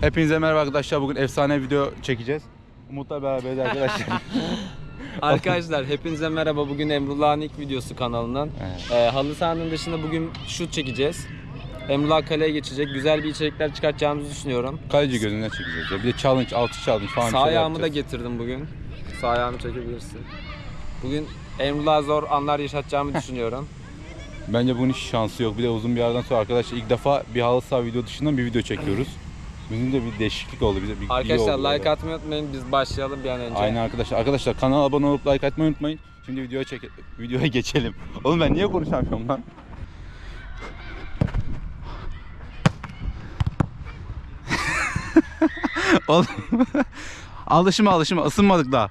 Hepinize merhaba arkadaşlar. Bugün efsane video çekeceğiz. Umut'la beraberiz arkadaşlar. Arkadaşlar hepinize merhaba. Bugün Emrullah'ın ilk videosu kanalından. Evet. Ee, halı sahanın dışında bugün şut çekeceğiz. Emrullah kaleye geçecek. Güzel bir içerikler çıkartacağımızı düşünüyorum. Kaleci gözüne çekeceğiz. ya. Bir de challenge, altı challenge falan bir Sağ şeyler ayağımı da yapacağız. getirdim bugün. Sağ ayağımı çekebilirsin. Bugün Emrullah'a zor anlar yaşatacağımı düşünüyorum. Bence bunun hiç şansı yok. Bir de uzun bir aradan sonra arkadaşlar ilk defa bir halı saha video dışından bir video çekiyoruz. Bizim de bir değişiklik oldu. Bize bir iyi Arkadaşlar oldu like böyle. atmayı unutmayın. Biz başlayalım bir an önce. Aynen arkadaşlar. Arkadaşlar kanala abone olup like atmayı unutmayın. Şimdi videoya çek videoya geçelim. Oğlum ben niye konuşamıyorum lan? Oğlum alışma alışma ısınmadık daha.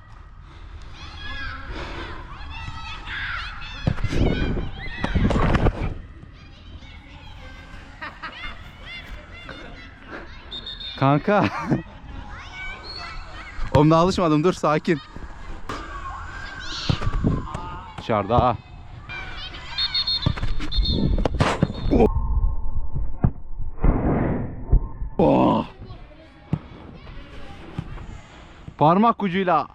Kanka. Oğlum daha alışmadım dur sakin. Dışarıda. Oh. Parmak ucuyla.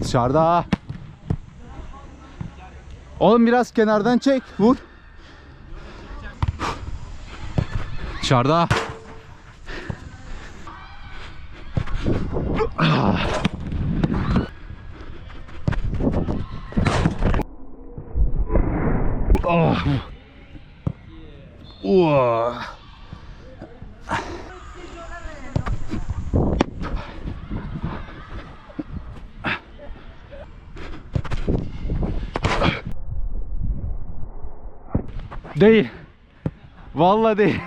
Dışarıda. Oğlum biraz kenardan çek. Vur. Dışarıda. Oh. Uah. Değil. Vallahi değil.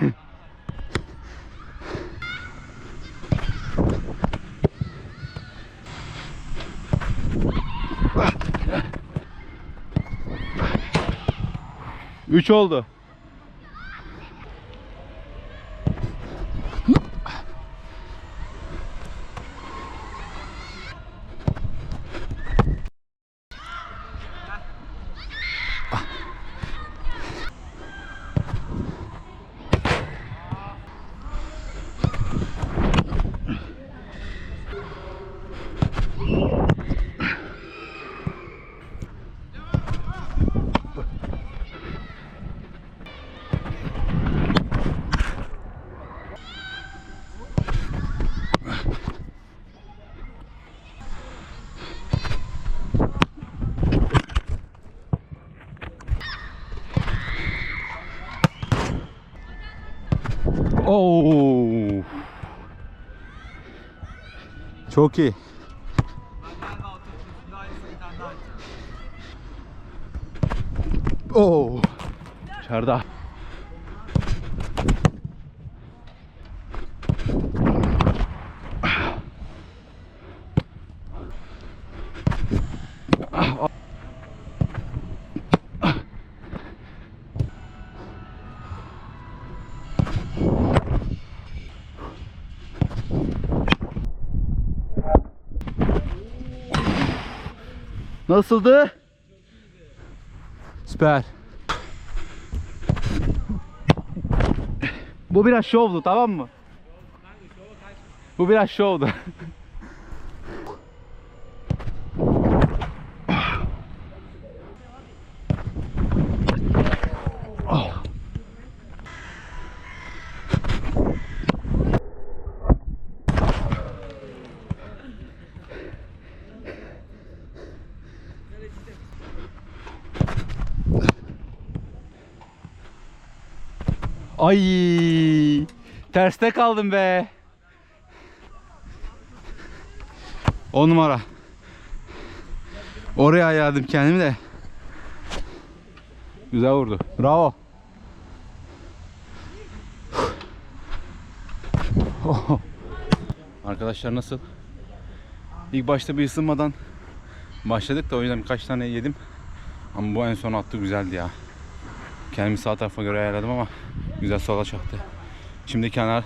Üç oldu. Oo. Çok iyi. Oo. Dışarıda. Nasıldı? Süper. Bu biraz şovdu tamam mı? Bu biraz şovdu. Ay terste kaldım be. 10 numara. Oraya ayarladım kendimi de. Güzel vurdu. Bravo. Oh. Arkadaşlar nasıl? İlk başta bir ısınmadan başladık da o yüzden birkaç tane yedim. Ama bu en son attı güzeldi ya. Kendimi sağ tarafa göre ayarladım ama güzel sola çaktı. Şimdi kenar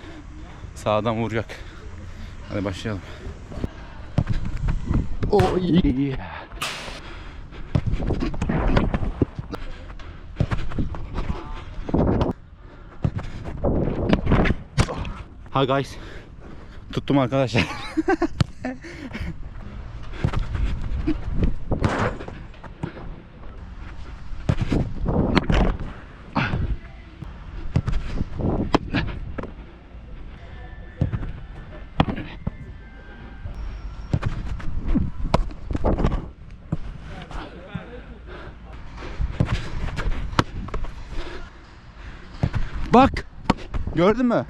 sağdan vuracak. Hadi başlayalım. Yeah. Ha guys. Tuttum arkadaşlar. Bak. Gördün mü?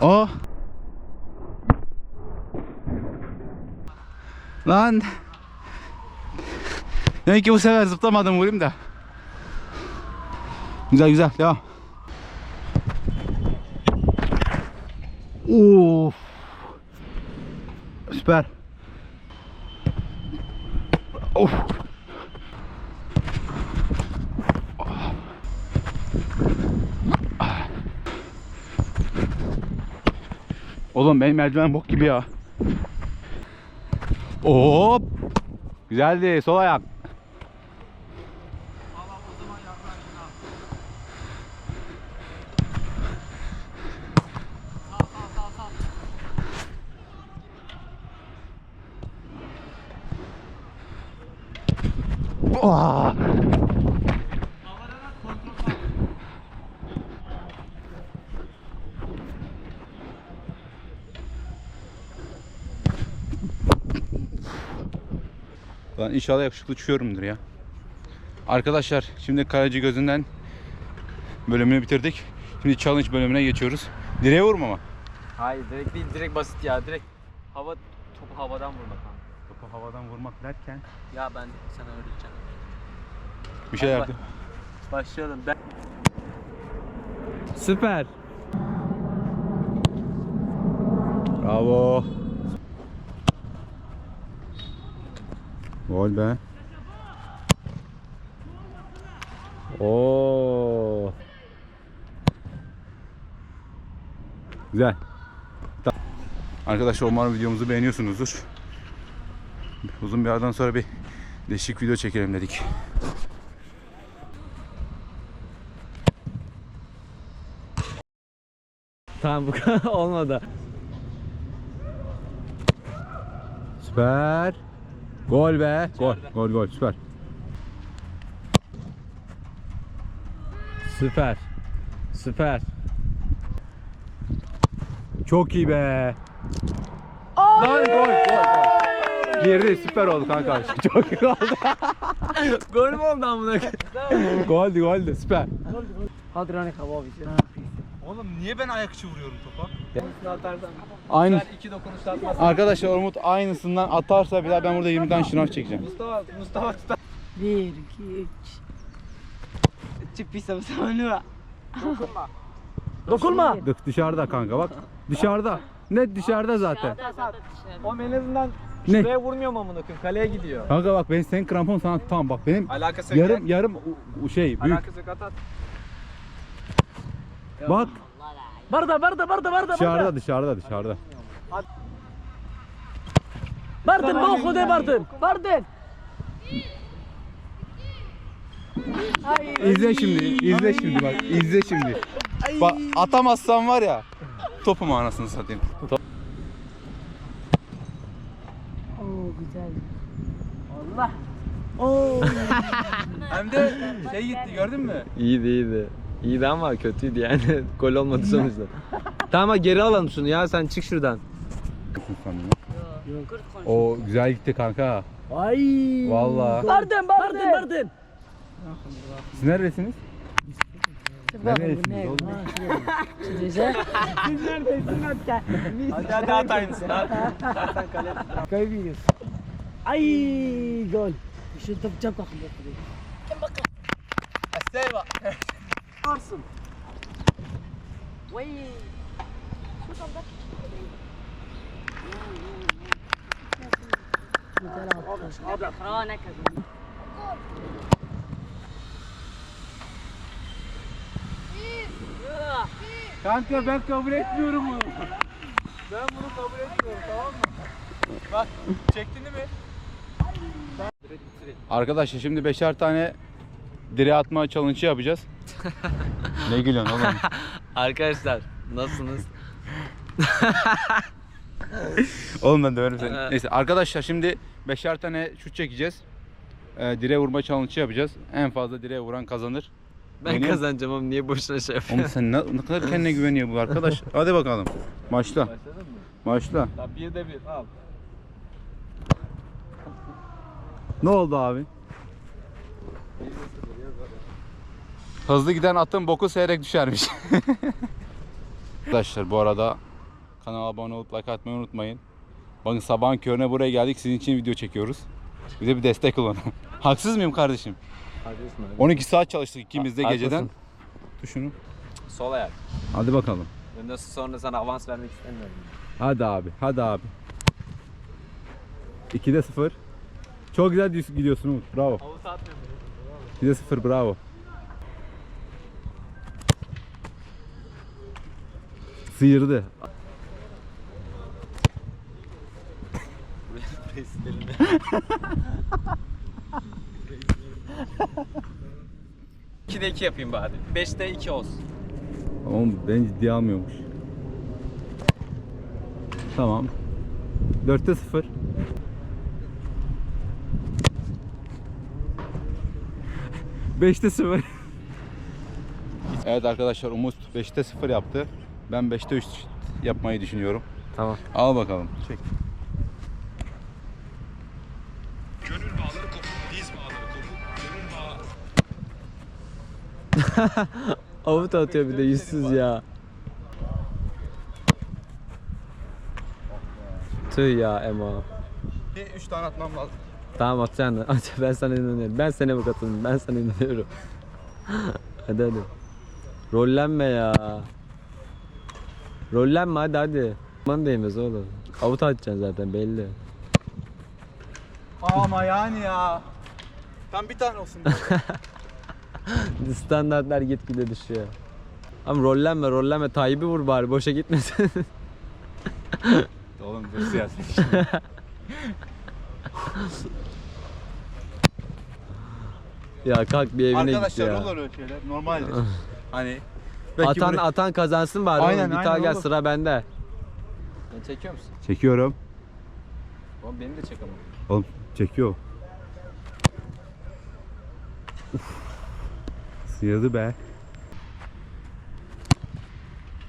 Aa. Lan. Demek ki bu sefer zıplamadım vurayım da. Güzel güzel devam. Of. Süper. Of. Oğlum benim merdiven bok gibi ya. Hop. Güzeldi sol ayak. Lan inşallah yakışıklı çıkıyorumdur ya. Arkadaşlar şimdi kaleci gözünden bölümünü bitirdik. Şimdi challenge bölümüne geçiyoruz. Direğe vurma ama. Hayır direkt değil direkt basit ya direkt hava topu havadan vurmak abi. Topu havadan vurmak derken Ya ben sana öğreteceğim. bir şeyler Hadi Başlayalım. Ben... Süper. Bravo. Gol be. Oo. Güzel. Arkadaşlar umarım videomuzu beğeniyorsunuzdur. Uzun bir aradan sonra bir değişik video çekelim dedik. Tamam bu kadar olmadı. Süper. Gol be. Gol. Gol gol süper. Süper. Süper. Çok iyi be. Lan gol gol gol. Girdi süper oldu kanka. Çok iyi oldu. Gol mü oldu amına goldü goldü süper. Hadrone kababi. Oğlum niye ben ayak içi vuruyorum topa? Aynı. İki dokunuşta atmaz. Arkadaşlar Umut aynısından atarsa bir daha ben burada 20 tane şınav çekeceğim. Mustafa, Mustafa tutar. Bir, iki, üç. Çık pisa mı Dokunma. Dokunma. Dık dışarıda kanka bak. Dışarıda. Net dışarıda zaten. O en azından Ne? şuraya vurmuyor mu amına koyayım? Kaleye gidiyor. Kanka bak ben senin krampon sana tamam bak benim Alakası yok. yarım yarım u- u- şey büyük. Alakası yok at at. Bak Barda, barda, barda, barda, dışarıda dışarıda dışarıda. Bardın, bu kude bardın. Bardın. İzle şimdi, izle şimdi bak, izle şimdi. Bak atamazsan var ya, topumu anasını satayım. Oo güzel. Allah. Oo. Hem de şey gitti gördün mü? İyiydi iyiydi. İyiydi ama kötüydü yani. Gol olmadı sonuçta. tamam ama geri alalım şunu ya sen çık şuradan. O güzel gitti kanka. Ay. Vallahi. Bardın, bardın. Bardın. Siz neredesiniz? Neredesiniz oğlum? Size. Hadi hadi at aynısını at. Kaybediyoruz. Ay gol. Şu top cap kalkın. Esteva. Arsın. Vay. Güzel attı. Kanka ben kabul etmiyorum bunu. Ben bunu kabul etmiyorum tamam mı? Bak çektin mi? Arkadaşlar şimdi beşer tane direğe atma challenge yapacağız. ne gülüyorsun oğlum? Arkadaşlar nasılsınız? Oğlum ben döverim seni. Ee. Neyse arkadaşlar şimdi beşer tane şut çekeceğiz. Ee, direğe vurma challenge yapacağız. En fazla direğe vuran kazanır. Ben Benim- kazanacağım ama niye boşuna şey Oğlum yapıyorsun? sen ne, ne kadar kendine güveniyor bu arkadaş. Hadi bakalım. Başla. Başladın mı? Başla. Tamam bir de bir al. Ne oldu abi? Hızlı giden atın boku seyrek düşermiş. Arkadaşlar bu arada kanala abone olup like atmayı unutmayın. Bakın sabahın körüne buraya geldik sizin için video çekiyoruz. Bize bir destek olun. Haksız mıyım kardeşim? Haklısın abi. 12 saat çalıştık ikimiz de geceden. haklısın. Tut şunu. Sol ayak. Hadi bakalım. Ben de sonra sana avans vermek istemiyorum. Hadi abi, hadi abi. 2'de 0. Çok güzel gidiyorsun Umut. Bravo. Avut atmıyorum. 2'de 0 bravo. Sıyırdı. İkide iki yapayım bari. Beşte iki olsun. Oğlum beni ciddiye almıyormuş. Tamam. 4'te 0. Beşte 0. Evet arkadaşlar Umut 5'te 0 yaptı. Ben 5'te 3 yapmayı düşünüyorum. Tamam. Al bakalım. Çek. Gönül bağları kopuk, diz bağları kopuk, gönül bağı Avut atıyor bir de yüzsüz ya. Tüh ya Emo. Bir 3 tane atmam lazım. Tamam atacaksın. At, ben sana inanıyorum. Ben sana bu katılım. Ben sana inanıyorum. hadi hadi. Rollenme ya. Rollenme hadi hadi. Aman değmez oğlum. Avut atacaksın zaten belli. Ama yani ya. Tam bir tane olsun. Standartlar gitgide düşüyor. Ama rollenme rollenme Tayyip'i vur bari boşa gitmesin. Oğlum dur siyaset. ya kalk bir evine git Arkadaşlar ya. olur öyle şeyler. Normaldir. hani belki Atan buraya- atan kazansın bari. Aynen, oğlum. Bir aynen daha gel oğlum. sıra bende. Sen çekiyor musun? Çekiyorum. Oğlum beni de çek ama. Oğlum çekiyor. Uf. Sıyırdı be.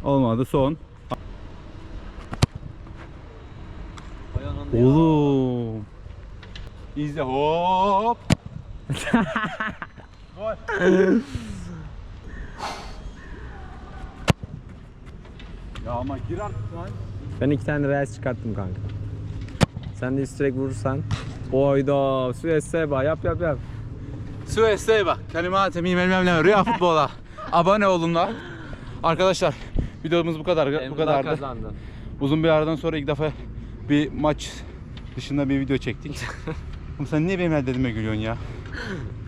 Olmadı son. Oğlum. İzle hop. Gol. Ama gir artık lan. Ben iki tane reels çıkarttım kanka. Sen de üstürek vurursan. Oyda Suez Seba yap yap yap. Sues'e bak. Kelimat emim elmem ne Rüya futbola. Abone olun da. Arkadaşlar videomuz bu kadar bu kadardı. kazandı. Uzun bir aradan sonra ilk defa bir maç dışında bir video çektik. Oğlum sen niye benim el dediğime gülüyorsun ya?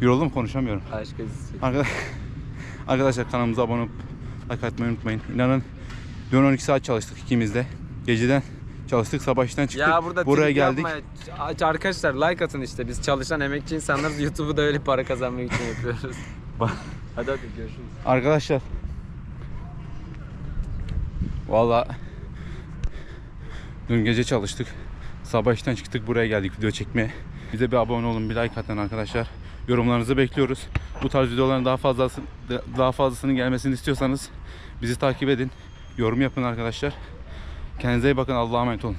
Yoruldum konuşamıyorum. Aşk acısı. Arkadaşlar kanalımıza abone olup like atmayı unutmayın. İnanın dün 12 saat çalıştık ikimiz de. Geceden çalıştık sabah işten çıktık. Ya burada Buraya trip geldik. yapma. Arkadaşlar like atın işte. Biz çalışan emekçi insanlarız. YouTube'u da öyle para kazanmak için yapıyoruz. Hadi hadi görüşürüz. Arkadaşlar. Valla dün gece çalıştık. Sabah işten çıktık buraya geldik video çekmeye. Bize bir abone olun, bir like atın arkadaşlar. Yorumlarınızı bekliyoruz. Bu tarz videoların daha fazlası daha fazlasının gelmesini istiyorsanız bizi takip edin. Yorum yapın arkadaşlar. Kendinize iyi bakın. Allah'a emanet olun.